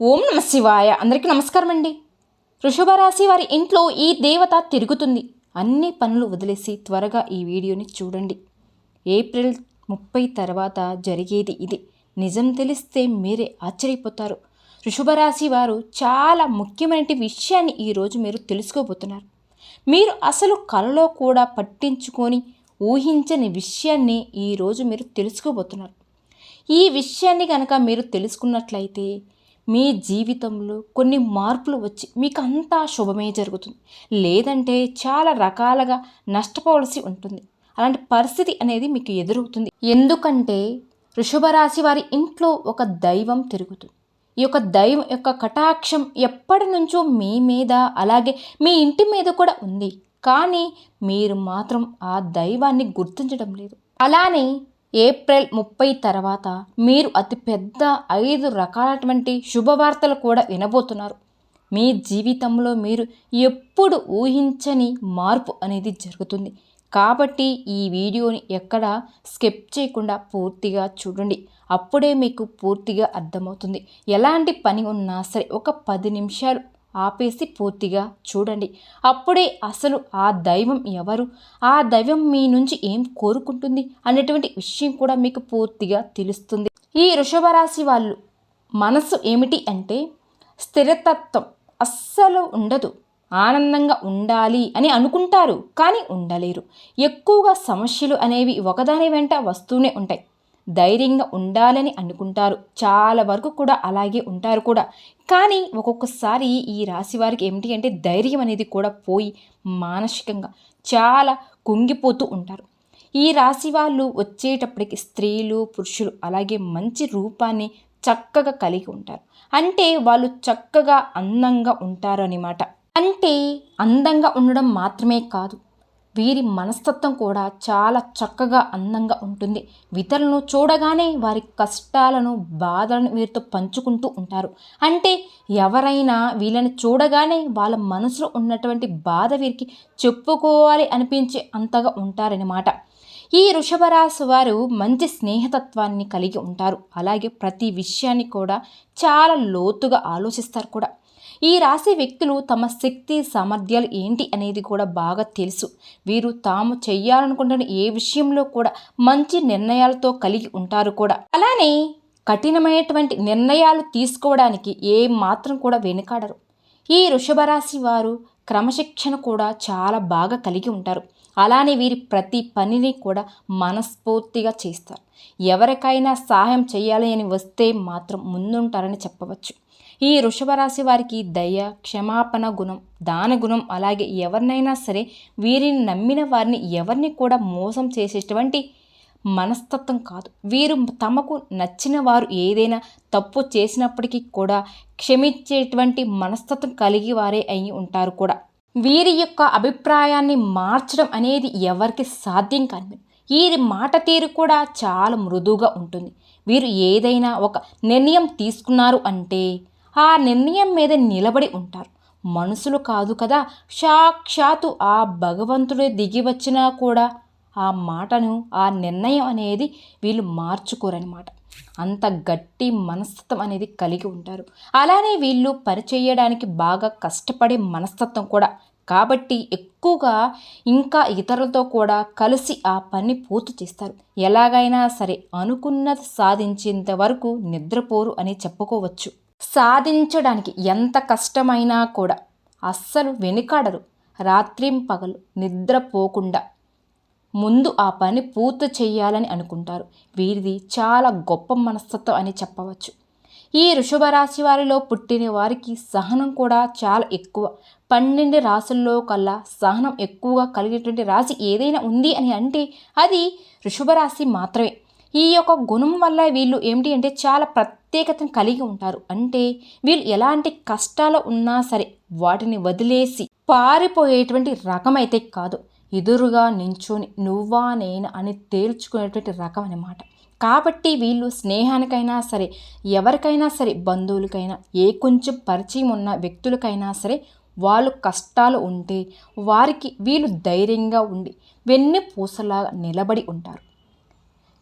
ఓం నమ శివాయ. అందరికీ నమస్కారం అండి వృషభ రాశి వారి ఇంట్లో ఈ దేవత తిరుగుతుంది. అన్ని పనులు వదిలేసి త్వరగా ఈ వీడియోని చూడండి. ఏప్రిల్ ముప్పై తర్వాత జరిగేది ఇది. నిజం తెలిస్తే మీరే ఆశ్చర్యపోతారు. వృషభ రాశి వారు చాలా ముఖ్యమైన విషయాన్ని ఈరోజు మీరు తెలుసుకోబోతున్నారు. మీరు అసలు కలలో కూడా పట్టించుకొని ఊహించని విషయాన్ని ఈరోజు మీరు తెలుసుకోబోతున్నారు. ఈ విషయాన్ని కనుక మీరు తెలుసుకున్నట్లయితే మీ జీవితంలో కొన్ని మార్పులు వచ్చి మీకు అంతా శుభమే జరుగుతుంది. లేదంటే చాలా రకాలుగా నష్టపోవలసి ఉంటుంది. అలాంటి పరిస్థితి అనేది మీకు ఎదురవుతుంది. ఎందుకంటే వృషభ రాశి వారి ఇంట్లో ఒక దైవం తిరుగుతుంది. ఈ యొక్క దైవం యొక్క కటాక్షం ఎప్పటి నుంచో మీ మీద అలాగే మీ ఇంటి మీద కూడా ఉంది. కానీ మీరు మాత్రం ఆ దైవాన్ని గుర్తించడం లేదు. అలానే ఏప్రిల్ ముప్పై తర్వాత మీరు అతి పెద్ద ఐదు రకాలటువంటి శుభవార్తలు కూడా వినబోతున్నారు. మీ జీవితంలో మీరు ఎప్పుడు ఊహించని మార్పు అనేది జరుగుతుంది. కాబట్టి ఈ వీడియోని ఎక్కడ స్కిప్ చేయకుండా పూర్తిగా చూడండి. అప్పుడే మీకు పూర్తిగా అర్థమవుతుంది. ఎలాంటి పని ఉన్నా సరే ఒక పది నిమిషాలు ఆపేసి పూర్తిగా చూడండి. అప్పుడే అసలు ఆ దైవం ఎవరు? ఆ దైవం మీ నుంచి ఏం కోరుకుంటుంది? అనేటువంటి విషయం కూడా మీకు పూర్తిగా తెలుస్తుంది. ఈ వృషభ రాశి వాళ్ళు మనసు ఏమిటి అంటే స్థిరతత్వం. అస్సలు ఉండదు. ఆనందంగా ఉండాలి అని అనుకుంటారు కానీ ఉండలేరు. ఎక్కువగా సమస్యలు అనేవి ఒకదాని వెంట వస్తూనే ఉంటాయి. ధైర్యంగా ఉండాలని అనుకుంటారు. చాలా వరకు కూడా అలాగే ఉంటారు కూడా. కానీ ఒక్కొక్కసారి ఈ రాశి వారికి ఏమిటి అంటే ధైర్యం అనేది కూడా పోయి మానసికంగా చాలా కుంగిపోతూ ఉంటారు. ఈ రాశి వాళ్ళు వచ్చేటప్పటికి స్త్రీలు పురుషులు అలాగే మంచి రూపాన్ని చక్కగా కలిగి ఉంటారు. అంటే వాళ్ళు చక్కగా అందంగా ఉంటారు అనమాట అంటే అందంగా ఉండడం మాత్రమే కాదు. వీరి మనస్తత్వం కూడా చాలా చక్కగా అందంగా ఉంటుంది. ఇతరులను చూడగానే వారి కష్టాలను బాధలను వీరితో పంచుకుంటూ ఉంటారు. అంటే ఎవరైనా వీళ్ళని చూడగానే వాళ్ళ మనసులో ఉన్నటువంటి బాధ వీరికి చెప్పుకోవాలి అనిపించే అంతగా ఉంటారనమాట ఈ వృషభరాశి వారు మంచి స్నేహతత్వాన్ని కలిగి ఉంటారు. అలాగే ప్రతి విషయాన్ని కూడా చాలా లోతుగా ఆలోచిస్తారు కూడా. ఈ రాశి వ్యక్తులు తమ శక్తి సామర్థ్యాలు ఏంటి అనేది కూడా బాగా తెలుసు. వీరు తాము చేయాలనుకుంటున్న ఏ విషయంలో కూడా మంచి నిర్ణయాలతో కలిగి ఉంటారు కూడా. అలానే కఠినమైనటువంటి నిర్ణయాలు తీసుకోవడానికి ఏ మాత్రం కూడా వెనుకాడరు. ఈ వృషభ రాశి వారు క్రమశిక్షణ కూడా చాలా బాగా కలిగి ఉంటారు. అలానే వీరి ప్రతి పనిని కూడా మనస్ఫూర్తిగా చేస్తారు. ఎవరికైనా సహాయం చేయాలి అని వస్తే మాత్రం ముందుంటారని చెప్పవచ్చు. ఈ వృషభ రాశి వారికి దయ క్షమాపణ గుణం దాన గుణం అలాగే ఎవరినైనా సరే వీరిని నమ్మిన వారిని ఎవరిని కూడా మోసం చేసేటువంటి మనస్తత్వం కాదు. వీరు తమకు నచ్చిన వారు ఏదైనా తప్పు చేసినప్పటికీ కూడా క్షమించేటువంటి మనస్తత్వం కలిగి వారే అయి ఉంటారు కూడా. వీరి యొక్క అభిప్రాయాన్ని మార్చడం అనేది ఎవరికి సాధ్యం కాని వీరి మాట తీరు కూడా చాలా మృదువుగా ఉంటుంది. వీరు ఏదైనా ఒక నిర్ణయం తీసుకున్నారు అంటే ఆ నిర్ణయం మీద నిలబడి ఉంటారు. మనుషులు కాదు కదా సాక్షాత్తు ఆ భగవంతుడే దిగి వచ్చినా కూడా ఆ మాటను ఆ నిర్ణయం అనేది వీళ్ళు మార్చుకోరనమాట అంత గట్టి మనస్తత్వం అనేది కలిగి ఉంటారు. అలానే వీళ్ళు పనిచేయడానికి బాగా కష్టపడే మనస్తత్వం కూడా. కాబట్టి ఎక్కువగా ఇంకా ఇతరులతో కూడా కలిసి ఆ పని పూర్తి చేస్తారు. ఎలాగైనా సరే అనుకున్నది సాధించేంత వరకు నిద్రపోరు అని చెప్పుకోవచ్చు. సాధించడానికి ఎంత కష్టమైనా కూడా అస్సలు వెనుకాడరు. రాత్రింపగలు నిద్రపోకుండా ముందు ఆ పని పూర్తి చేయాలని అనుకుంటారు. వీరిది చాలా గొప్ప మనస్తత్వం అని చెప్పవచ్చు. ఈ వృషభ రాశి వారిలో పుట్టిన వారికి సహనం కూడా చాలా ఎక్కువ. పన్నెండు రాసుల్లో కల్లా సహనం ఎక్కువగా కలిగేటువంటి రాశి ఏదైనా ఉంది అని అంటే అది వృషభ రాశి మాత్రమే. ఈ యొక్క గుణం వల్ల వీళ్ళు ఏమిటి అంటే చాలా ప్రత్యేకతను కలిగి ఉంటారు. అంటే వీళ్ళు ఎలాంటి కష్టాలు ఉన్నా సరే వాటిని వదిలేసి పారిపోయేటువంటి రకం అయితే కాదు. ఎదురుగా నించొని నువ్వా నేను అని తేల్చుకునేటువంటి రకం అనమాట కాబట్టి వీళ్ళు స్నేహానికైనా సరే ఎవరికైనా సరే బంధువులకైనా ఏ కొంచెం పరిచయం ఉన్న వ్యక్తులకైనా సరే వాళ్ళు కష్టాలు ఉంటే వారికి వీళ్ళు ధైర్యంగా ఉండి వెన్నె పూసలాగా నిలబడి ఉంటారు.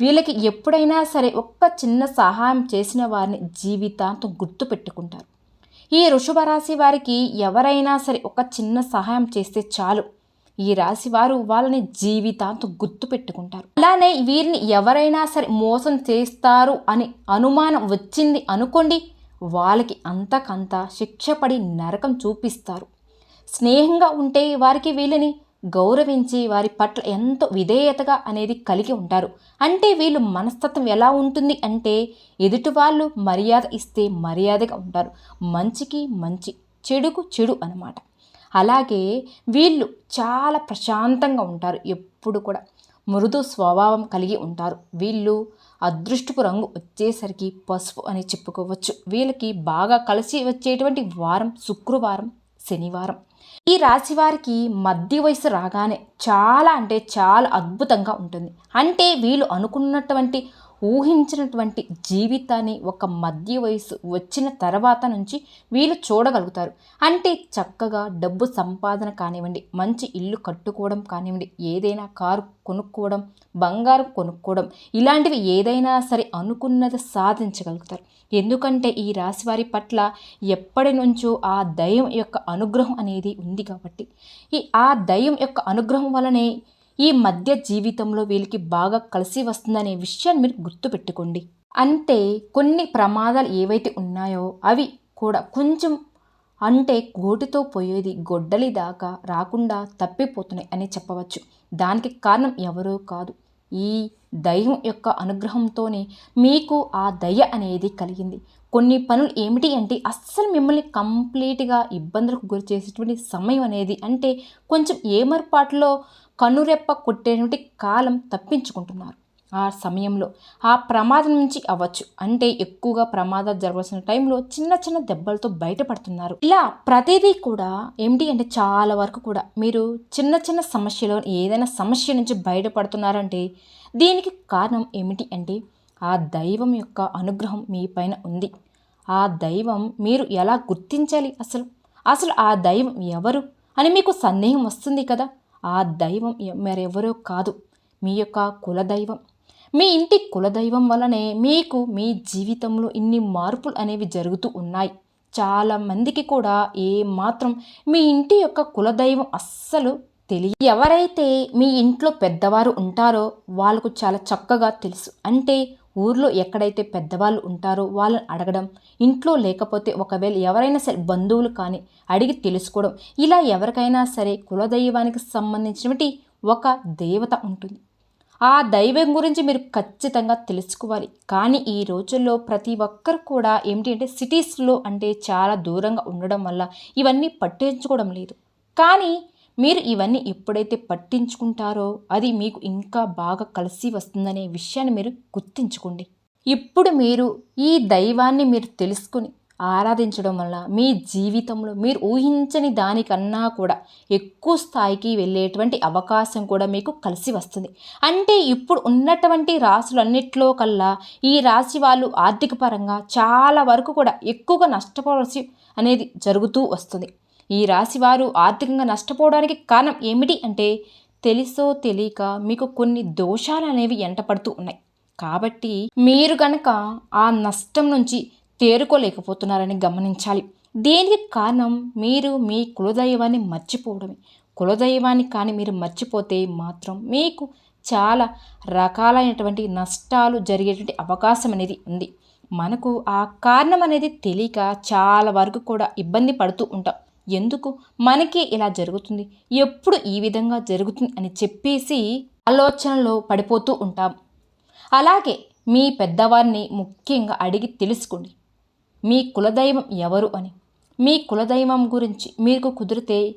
వీళ్ళకి ఎప్పుడైనా సరే ఒక్క చిన్న సహాయం చేసిన వారిని జీవితాంతం గుర్తు పెట్టుకుంటారు. ఈ వృషభ రాశి వారికి ఎవరైనా సరే ఒక చిన్న సహాయం చేస్తే చాలు. ఈ రాశి వారు వాళ్ళని జీవితాంతం గుర్తు పెట్టుకుంటారు. అలానే వీరిని ఎవరైనా సరే మోసం చేస్తారు అని అనుమానం వచ్చింది అనుకోండి వాళ్ళకి అంతకంత శిక్ష పడి నరకం చూపిస్తారు. స్నేహంగా ఉంటే వారికి వీళ్ళని గౌరవించి వారి పట్ల ఎంతో విధేయతగా అనేది కలిగి ఉంటారు. అంటే వీళ్ళు మనస్తత్వం ఎలా ఉంటుంది అంటే ఎదుటి వాళ్ళు మర్యాద ఇస్తే మర్యాదగా ఉంటారు. మంచికి మంచి చెడుకు చెడు అనమాట అలాగే వీళ్ళు చాలా ప్రశాంతంగా ఉంటారు. ఎప్పుడు కూడా మృదు స్వభావం కలిగి ఉంటారు. వీళ్ళు అదృష్టపు రంగు వచ్చేసరికి పసుపు అని చెప్పుకోవచ్చు. వీళ్ళకి బాగా కలిసి వచ్చేటువంటి వారం శుక్రవారం శనివారం. ఈ రాశి వారికి మధ్య వయసు రాగానే చాలా అంటే చాలా అద్భుతంగా ఉంటుంది. అంటే వీళ్ళు అనుకున్నటువంటి ఊహించినటువంటి జీవితాన్ని ఒక మధ్య వయసు వచ్చిన తర్వాత నుంచి వీళ్ళు చూడగలుగుతారు. అంటే చక్కగా డబ్బు సంపాదన కానివ్వండి మంచి ఇల్లు కట్టుకోవడం కానివ్వండి ఏదైనా కారు కొనుక్కోవడం బంగారం కొనుక్కోవడం ఇలాంటివి ఏదైనా సరే అనుకున్నది సాధించగలుగుతారు. ఎందుకంటే ఈ రాశి వారి పట్ల ఎప్పటి నుంచో ఆ దయం యొక్క అనుగ్రహం అనేది ఉంది కాబట్టి. ఈ ఆ దయం యొక్క అనుగ్రహం వలనే ఈ మధ్య జీవితంలో వీళ్ళకి బాగా కలిసి వస్తుందనే విషయాన్ని మీరు గుర్తుపెట్టుకోండి. అంటే కొన్ని ప్రమాదాలు ఏవైతే ఉన్నాయో అవి కూడా కొంచెం అంటే గోటితో పోయేది గొడ్డలి దాకా రాకుండా తప్పిపోతున్నాయి అని చెప్పవచ్చు. దానికి కారణం ఎవరో కాదు. ఈ దైవం యొక్క అనుగ్రహంతోనే మీకు ఆ దయ అనేది కలిగింది. కొన్ని పనులు ఏమిటి అంటే అస్సలు మిమ్మల్ని కంప్లీట్గా ఇబ్బందులకు గురి చేసేటువంటి సమయం అనేది అంటే కొంచెం ఏమర్పాటులో కనురెప్ప కొట్టేటువంటి కాలం తప్పించుకుంటున్నారు. ఆ సమయంలో ఆ ప్రమాదం నుంచి అవ్వచ్చు. అంటే ఎక్కువగా ప్రమాదాలు జరగాల్సిన టైంలో చిన్న చిన్న దెబ్బలతో బయటపడుతున్నారు. ఇలా ప్రతిదీ కూడా ఏమిటి అంటే చాలా వరకు కూడా మీరు చిన్న చిన్న సమస్యలో ఏదైనా సమస్య నుంచి బయటపడుతున్నారంటే దీనికి కారణం ఏమిటి అంటే ఆ దైవం యొక్క అనుగ్రహం మీ పైన ఉంది. ఆ దైవం మీరు ఎలా గుర్తించాలి అసలు? అసలు ఆ దైవం ఎవరు? అని మీకు సందేహం వస్తుంది కదా? ఆ దైవం మరెవరో కాదు. మీ యొక్క కులదైవం. మీ ఇంటి కులదైవం వలనే మీకు మీ జీవితంలో ఇన్ని మార్పులు అనేవి జరుగుతూ ఉన్నాయి. చాలా మందికి కూడా ఏమాత్రం మీ ఇంటి యొక్క కులదైవం అస్సలు తెలియ ఎవరైతే మీ ఇంట్లో పెద్దవారు ఉంటారో వాళ్ళకు చాలా చక్కగా తెలుసు. అంటే ఊర్లో ఎక్కడైతే పెద్దవాళ్ళు ఉంటారో వాళ్ళని అడగడం ఇంట్లో లేకపోతే ఒకవేళ ఎవరైనా సరే బంధువులు కానీ అడిగి తెలుసుకోవడం ఇలా ఎవరికైనా సరే కులదైవానికి సంబంధించినటువంటి ఒక దేవత ఉంటుంది. ఆ దైవం గురించి మీరు ఖచ్చితంగా తెలుసుకోవాలి. కానీ ఈ రోజుల్లో ప్రతి ఒక్కరు కూడా ఏమిటి అంటే సిటీస్లో అంటే చాలా దూరంగా ఉండడం వల్ల ఇవన్నీ పట్టించుకోవడం లేదు. కానీ మీరు ఇవన్నీ ఎప్పుడైతే పట్టించుకుంటారో అది మీకు ఇంకా బాగా కలిసి వస్తుందనే విషయాన్ని మీరు గుర్తించుకోండి. ఇప్పుడు మీరు ఈ దైవాన్ని మీరు తెలుసుకుని ఆరాధించడం వల్ల మీ జీవితంలో మీరు ఊహించని దానికన్నా కూడా ఎక్కువ స్థాయికి వెళ్ళేటువంటి అవకాశం కూడా మీకు కలిసి వస్తుంది. అంటే ఇప్పుడు ఉన్నటువంటి రాసులన్నిట్లో కల్లా ఈ రాశి వాళ్ళు ఆర్థిక పరంగా చాలా వరకు కూడా ఎక్కువగా నష్టపోవలసి అనేది జరుగుతూ వస్తుంది. ఈ రాశి వారు ఆర్థికంగా నష్టపోవడానికి కారణం ఏమిటి అంటే తెలుసో తెలియక మీకు కొన్ని దోషాలు అనేవి ఎంటపడుతూ ఉన్నాయి. కాబట్టి మీరు గనక ఆ నష్టం నుంచి తేరుకోలేకపోతున్నారని గమనించాలి. దేనికి కారణం? మీరు మీ కులదైవాన్ని మర్చిపోవడమే. కులదైవాన్ని కానీ మీరు మర్చిపోతే మాత్రం మీకు చాలా రకాలైనటువంటి నష్టాలు జరిగేటువంటి అవకాశం అనేది ఉంది. మనకు ఆ కారణం అనేది తెలియక చాలా వరకు కూడా ఇబ్బంది పడుతూ ఉంటాం. ఎందుకు? మనకి ఇలా జరుగుతుంది. ఎప్పుడు ఈ విధంగా జరుగుతుంది అని చెప్పేసి ఆలోచనలో పడిపోతూ ఉంటాం. అలాగే మీ పెద్దవారిని ముఖ్యంగా అడిగి తెలుసుకోండి. మీ కులదైవం ఎవరు అని. మీ కులదైవం గురించి మీకు కుదిరితే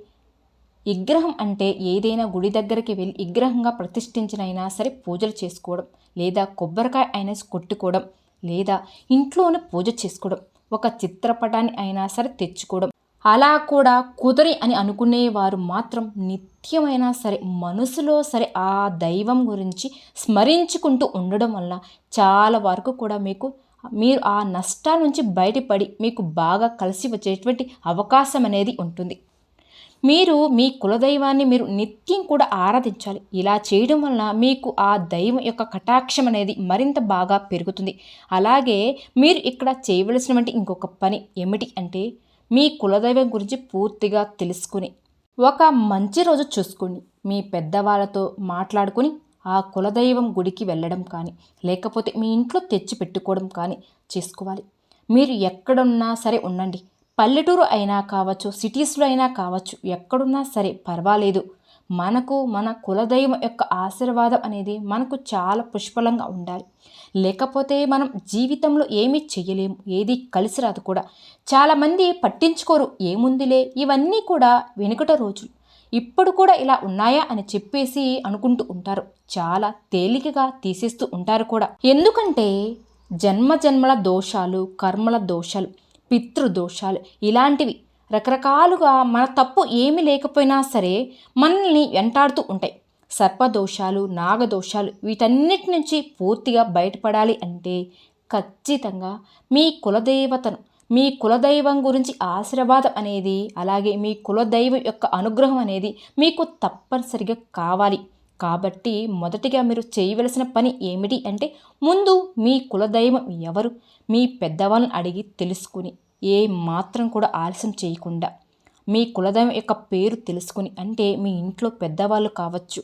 విగ్రహం అంటే ఏదైనా గుడి దగ్గరికి వెళ్ళి విగ్రహంగా ప్రతిష్ఠించినైనా అయినా సరే పూజలు చేసుకోవడం లేదా కొబ్బరికాయ అయినా కొట్టుకోవడం లేదా ఇంట్లోనే పూజ చేసుకోవడం ఒక చిత్రపటాన్ని అయినా సరే తెచ్చుకోవడం అలా కూడా కుదరి అని అనుకునేవారు మాత్రం నిత్యమైనా సరే మనసులో సరే ఆ దైవం గురించి స్మరించుకుంటూ ఉండడం వల్ల చాలా వరకు కూడా మీకు మీరు ఆ నష్టాల నుంచి బయటపడి మీకు బాగా కలిసి వచ్చేటువంటి అవకాశం అనేది ఉంటుంది. మీరు మీ కులదైవాన్ని మీరు నిత్యం కూడా ఆరాధించాలి. ఇలా చేయడం వలన మీకు ఆ దైవం యొక్క కటాక్షం అనేది మరింత బాగా పెరుగుతుంది. అలాగే మీరు ఇక్కడ చేయవలసినటువంటి ఇంకొక పని ఏమిటి అంటే మీ కులదైవం గురించి పూర్తిగా తెలుసుకుని ఒక మంచి రోజు చూసుకోండి మీ పెద్దవాళ్ళతో మాట్లాడుకుని ఆ కులదైవం గుడికి వెళ్ళడం కానీ లేకపోతే మీ ఇంట్లో తెచ్చి పెట్టుకోవడం కానీ చేసుకోవాలి. మీరు ఎక్కడున్నా సరే ఉండండి. పల్లెటూరు అయినా కావచ్చు సిటీస్లో అయినా కావచ్చు ఎక్కడున్నా సరే పర్వాలేదు. మనకు మన కులదైవం యొక్క ఆశీర్వాదం అనేది మనకు చాలా పుష్కలంగా ఉండాలి. లేకపోతే మనం జీవితంలో ఏమీ చెయ్యలేము ఏది కలిసి రాదు కూడా. చాలామంది పట్టించుకోరు ఏముందిలే ఇవన్నీ కూడా వెనుకట రోజులు. ఇప్పుడు కూడా ఇలా ఉన్నాయా అని చెప్పేసి అనుకుంటూ ఉంటారు. చాలా తేలికగా తీసేస్తూ ఉంటారు కూడా. ఎందుకంటే జన్మ జన్మల దోషాలు కర్మల దోషాలు పితృదోషాలు ఇలాంటివి రకరకాలుగా మన తప్పు ఏమీ లేకపోయినా సరే మనల్ని వెంటాడుతూ ఉంటాయి. సర్పదోషాలు నాగదోషాలు వీటన్నిటి నుంచి పూర్తిగా బయటపడాలి అంటే ఖచ్చితంగా మీ కులదేవతను మీ కులదైవం గురించి ఆశీర్వాదం అనేది అలాగే మీ కులదైవం యొక్క అనుగ్రహం అనేది మీకు తప్పనిసరిగా కావాలి. కాబట్టి మొదటిగా మీరు చేయవలసిన పని ఏమిటి అంటే ముందు మీ కులదైవం ఎవరు? మీ పెద్దవాళ్ళని అడిగి తెలుసుకుని. ఏ మాత్రం కూడా ఆలస్యం చేయకుండా మీ కులదైవం యొక్క పేరు తెలుసుకుని అంటే మీ ఇంట్లో పెద్దవాళ్ళు కావచ్చు.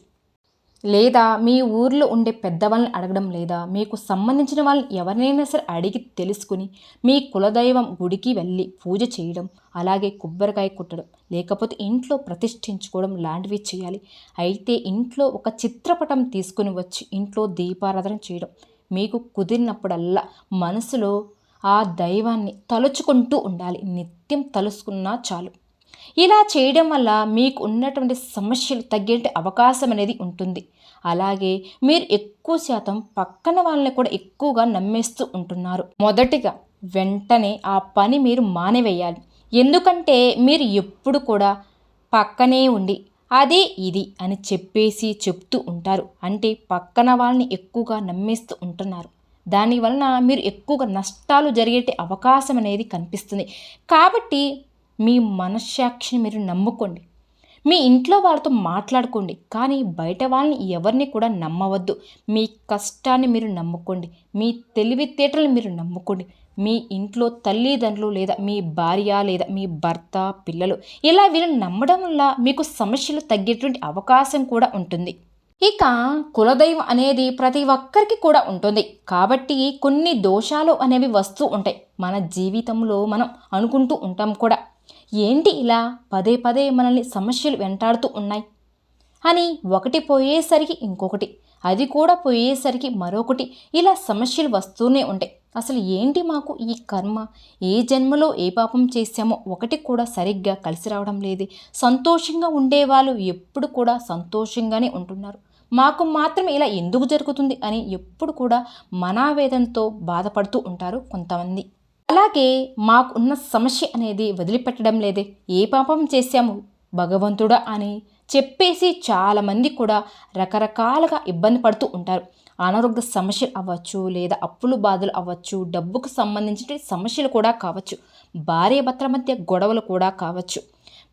లేదా మీ ఊర్లో ఉండే పెద్దవాళ్ళని అడగడం లేదా మీకు సంబంధించిన వాళ్ళని ఎవరినైనా సరే అడిగి తెలుసుకుని మీ కులదైవం గుడికి వెళ్ళి పూజ చేయడం అలాగే కొబ్బరికాయ కుట్టడం లేకపోతే ఇంట్లో ప్రతిష్ఠించుకోవడం లాంటివి చేయాలి. అయితే ఇంట్లో ఒక చిత్రపటం తీసుకుని వచ్చి ఇంట్లో దీపారాధన చేయడం మీకు కుదిరినప్పుడల్లా మనసులో ఆ దైవాన్ని తలుచుకుంటూ ఉండాలి. నిత్యం తలుసుకున్నా చాలు. ఇలా చేయడం వల్ల మీకు ఉన్నటువంటి సమస్యలు తగ్గే అవకాశం అనేది ఉంటుంది. అలాగే మీరు ఎక్కువ శాతం పక్కన వాళ్ళని కూడా ఎక్కువగా నమ్మేస్తూ ఉంటున్నారు. మొదటిగా వెంటనే ఆ పని మీరు మానేవేయాలి. ఎందుకంటే మీరు ఎప్పుడు కూడా పక్కనే ఉండి అదే ఇది అని చెప్పేసి చెప్తూ ఉంటారు. అంటే పక్కన వాళ్ళని ఎక్కువగా నమ్మేస్తూ ఉంటున్నారు. దానివలన మీరు ఎక్కువగా నష్టాలు జరిగే అవకాశం అనేది కనిపిస్తుంది. కాబట్టి మీ మనశ్శాక్షిని మీరు నమ్ముకోండి. మీ ఇంట్లో వాళ్ళతో మాట్లాడుకోండి. కానీ బయట వాళ్ళని ఎవరిని కూడా నమ్మవద్దు. మీ కష్టాన్ని మీరు నమ్ముకోండి. మీ తెలివితేటలు మీరు నమ్ముకోండి. మీ ఇంట్లో తల్లిదండ్రులు లేదా మీ భార్య లేదా మీ భర్త పిల్లలు ఇలా వీళ్ళని నమ్మడం వల్ల మీకు సమస్యలు తగ్గేటువంటి అవకాశం కూడా ఉంటుంది. ఇక కులదైవం అనేది ప్రతి ఒక్కరికి కూడా ఉంటుంది. కాబట్టి కొన్ని దోషాలు అనేవి వస్తూ ఉంటాయి. మన జీవితంలో మనం అనుకుంటూ ఉంటాం కూడా. ఏంటి ఇలా పదే పదే మనల్ని సమస్యలు వెంటాడుతూ ఉన్నాయి? అని ఒకటి పోయేసరికి ఇంకొకటి అది కూడా పోయేసరికి మరొకటి ఇలా సమస్యలు వస్తూనే ఉంటాయి. అసలు ఏంటి మాకు ఈ కర్మ? ఏ జన్మలో ఏ పాపం చేశామో ఒకటి కూడా సరిగ్గా కలిసి రావడం లేదు. సంతోషంగా ఉండేవాళ్ళు ఎప్పుడు కూడా సంతోషంగానే ఉంటున్నారు. మాకు మాత్రం ఇలా ఎందుకు జరుగుతుంది అని ఎప్పుడు కూడా మనావేదంతో బాధపడుతూ ఉంటారు కొంతమంది. అలాగే మాకు ఉన్న సమస్య అనేది వదిలిపెట్టడం లేదే. ఏ పాపం చేశాము? భగవంతుడా అని చెప్పేసి చాలామంది కూడా రకరకాలుగా ఇబ్బంది పడుతూ ఉంటారు. అనారోగ్య సమస్యలు అవ్వచ్చు లేదా అప్పులు బాధలు అవ్వచ్చు డబ్బుకు సంబంధించిన సమస్యలు కూడా కావచ్చు భార్య భర్తల మధ్య గొడవలు కూడా కావచ్చు.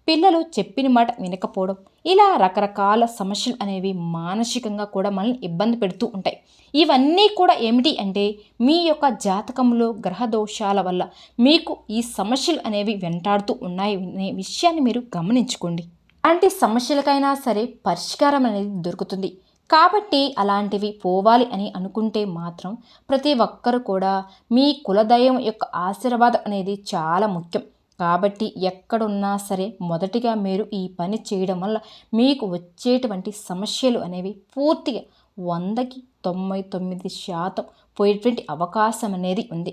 పిల్లలు చెప్పిన మాట వినకపోవడం ఇలా రకరకాల సమస్యలు అనేవి మానసికంగా కూడా మనల్ని ఇబ్బంది పెడుతూ ఉంటాయి. ఇవన్నీ కూడా ఏమిటి అంటే మీ యొక్క జాతకంలో గ్రహ దోషాల వల్ల మీకు ఈ సమస్యలు అనేవి వెంటాడుతూ ఉన్నాయి అనే విషయాన్ని మీరు గమనించుకోండి. అంటే సమస్యలకైనా సరే పరిష్కారం అనేది దొరుకుతుంది. కాబట్టి అలాంటివి పోవాలి అని అనుకుంటే మాత్రం ప్రతి ఒక్కరు కూడా మీ కులదైవం యొక్క ఆశీర్వాదం అనేది చాలా ముఖ్యం. కాబట్టి ఎక్కడున్నా సరే మొదటిగా మీరు ఈ పని చేయడం వల్ల మీకు వచ్చేటువంటి సమస్యలు అనేవి పూర్తిగా వందకి తొంభై తొమ్మిది శాతం పోయేటువంటి అవకాశం అనేది ఉంది.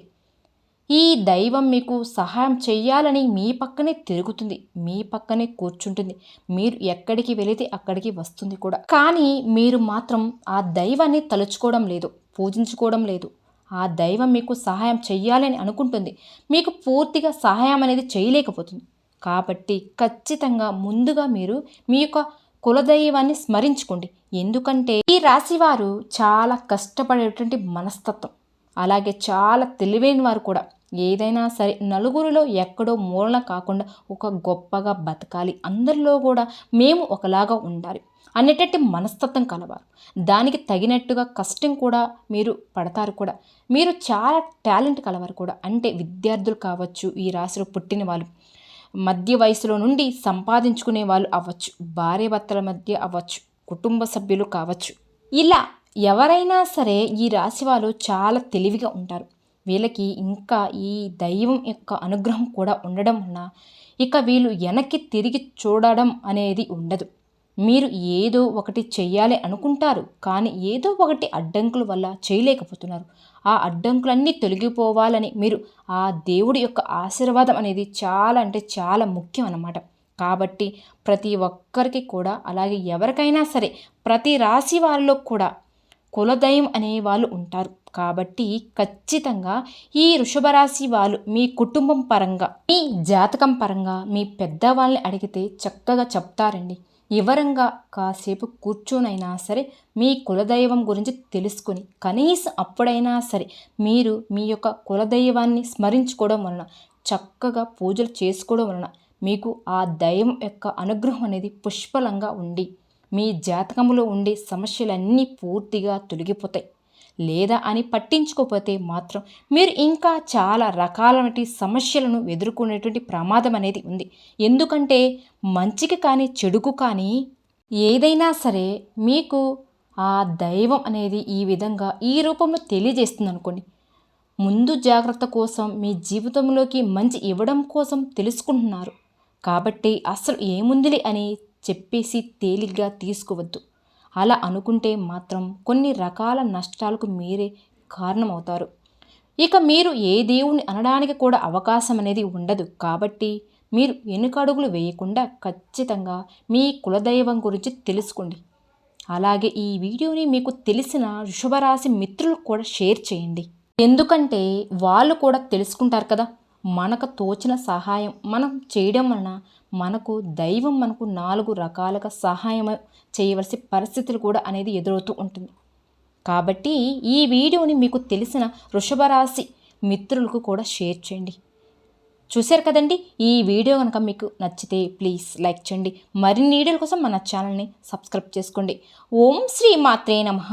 ఈ దైవం మీకు సహాయం చేయాలని మీ పక్కనే తిరుగుతుంది మీ పక్కనే కూర్చుంటుంది. మీరు ఎక్కడికి వెళితే అక్కడికి వస్తుంది కూడా. కానీ మీరు మాత్రం ఆ దైవాన్ని తలుచుకోవడం లేదు పూజించుకోవడం లేదు. ఆ దైవం మీకు సహాయం చెయ్యాలని అనుకుంటుంది. మీకు పూర్తిగా సహాయం అనేది చేయలేకపోతుంది. కాబట్టి ఖచ్చితంగా ముందుగా మీరు మీ యొక్క కులదైవాన్ని స్మరించుకోండి. ఎందుకంటే ఈ రాశివారు చాలా కష్టపడేటువంటి మనస్తత్వం. అలాగే చాలా తెలివైన వారు కూడా. ఏదైనా సరే నలుగురిలో ఎక్కడో మూలన కాకుండా ఒక గొప్పగా బతకాలి. అందరిలో కూడా మేము ఒకలాగా ఉండాలి అనేటట్టు మనస్తత్వం కలవారు. దానికి తగినట్టుగా కష్టం కూడా మీరు పడతారు కూడా. మీరు చాలా టాలెంట్ కలవారు కూడా. అంటే విద్యార్థులు కావచ్చు ఈ రాశిలో పుట్టిన వాళ్ళు మధ్య వయసులో నుండి సంపాదించుకునే వాళ్ళు అవ్వచ్చు భార్యాభర్తల మధ్య అవ్వచ్చు కుటుంబ సభ్యులు కావచ్చు. ఇలా ఎవరైనా సరే ఈ రాశి వాళ్ళు చాలా తెలివిగా ఉంటారు. వీళ్ళకి ఇంకా ఈ దైవం యొక్క అనుగ్రహం కూడా ఉండడం వలన ఇక వీళ్ళు వెనక్కి తిరిగి చూడడం అనేది ఉండదు. మీరు ఏదో ఒకటి చేయాలి అనుకుంటారు కానీ ఏదో ఒకటి అడ్డంకుల వల్ల చేయలేకపోతున్నారు. ఆ అడ్డంకులన్నీ తొలగిపోవాలని మీరు ఆ దేవుడి యొక్క ఆశీర్వాదం అనేది చాలా అంటే చాలా ముఖ్యం అన్నమాట. కాబట్టి ప్రతి ఒక్కరికి కూడా అలాగే ఎవరికైనా సరే ప్రతి రాశి వారిలో కూడా కులదయం అనే వాళ్ళు ఉంటారు. కాబట్టి ఖచ్చితంగా ఈ వృషభరాశి వాళ్ళు మీ కుటుంబం పరంగా మీ జాతకం పరంగా మీ పెద్దవాళ్ళని అడిగితే చక్కగా చెప్తారండి. వివరంగా కాసేపు కూర్చొనైనా సరే మీ కులదైవం గురించి తెలుసుకుని కనీసం అప్పుడైనా సరే మీరు మీ యొక్క కులదైవాన్ని స్మరించుకోవడం వలన చక్కగా పూజలు చేసుకోవడం వలన మీకు ఆ దైవం యొక్క అనుగ్రహం అనేది పుష్పలంగా ఉండి మీ జాతకంలో ఉండే సమస్యలన్నీ పూర్తిగా తొలగిపోతాయి. లేదా అని పట్టించుకోకపోతే మాత్రం మీరు ఇంకా చాలా రకాలైన సమస్యలను ఎదుర్కొనేటువంటి ప్రమాదం అనేది ఉంది. ఎందుకంటే మంచికి కానీ చెడుకు కానీ ఏదైనా సరే మీకు ఆ దైవం అనేది ఈ విధంగా ఈ రూపంలో తెలియజేస్తుంది అనుకోండి. ముందు జాగ్రత్త కోసం మీ జీవితంలోకి మంచి ఇవ్వడం కోసం తెలుసుకుంటున్నారు. కాబట్టి అసలు ఏముందిలే అని చెప్పేసి తేలిగ్గా తీసుకోవద్దు. అలా అనుకుంటే మాత్రం కొన్ని రకాల నష్టాలకు మీరే కారణమవుతారు. ఇక మీరు ఏ దేవుని అనడానికి కూడా అవకాశం అనేది ఉండదు. కాబట్టి మీరు వెనుకడుగులు వేయకుండా ఖచ్చితంగా మీ కులదైవం గురించి తెలుసుకోండి. అలాగే ఈ వీడియోని మీకు తెలిసిన ఋషభరాశి మిత్రులకు కూడా షేర్ చేయండి. ఎందుకంటే వాళ్ళు కూడా తెలుసుకుంటారు కదా. మనకు తోచిన సహాయం మనం చేయడం వలన మనకు దైవం మనకు నాలుగు రకాలుగా సహాయం చేయవలసి పరిస్థితులు కూడా అనేది ఎదురవుతూ ఉంటుంది. కాబట్టి ఈ వీడియోని మీకు తెలిసిన వృషభ రాశి మిత్రులకు కూడా షేర్ చేయండి. చూశారు కదండి? ఈ వీడియో కనుక మీకు నచ్చితే ప్లీజ్ లైక్ చేయండి. మరిన్ని వీడియోల కోసం మన ఛానల్ని సబ్స్క్రైబ్ చేసుకోండి. ఓం శ్రీ మాత్రే నమః.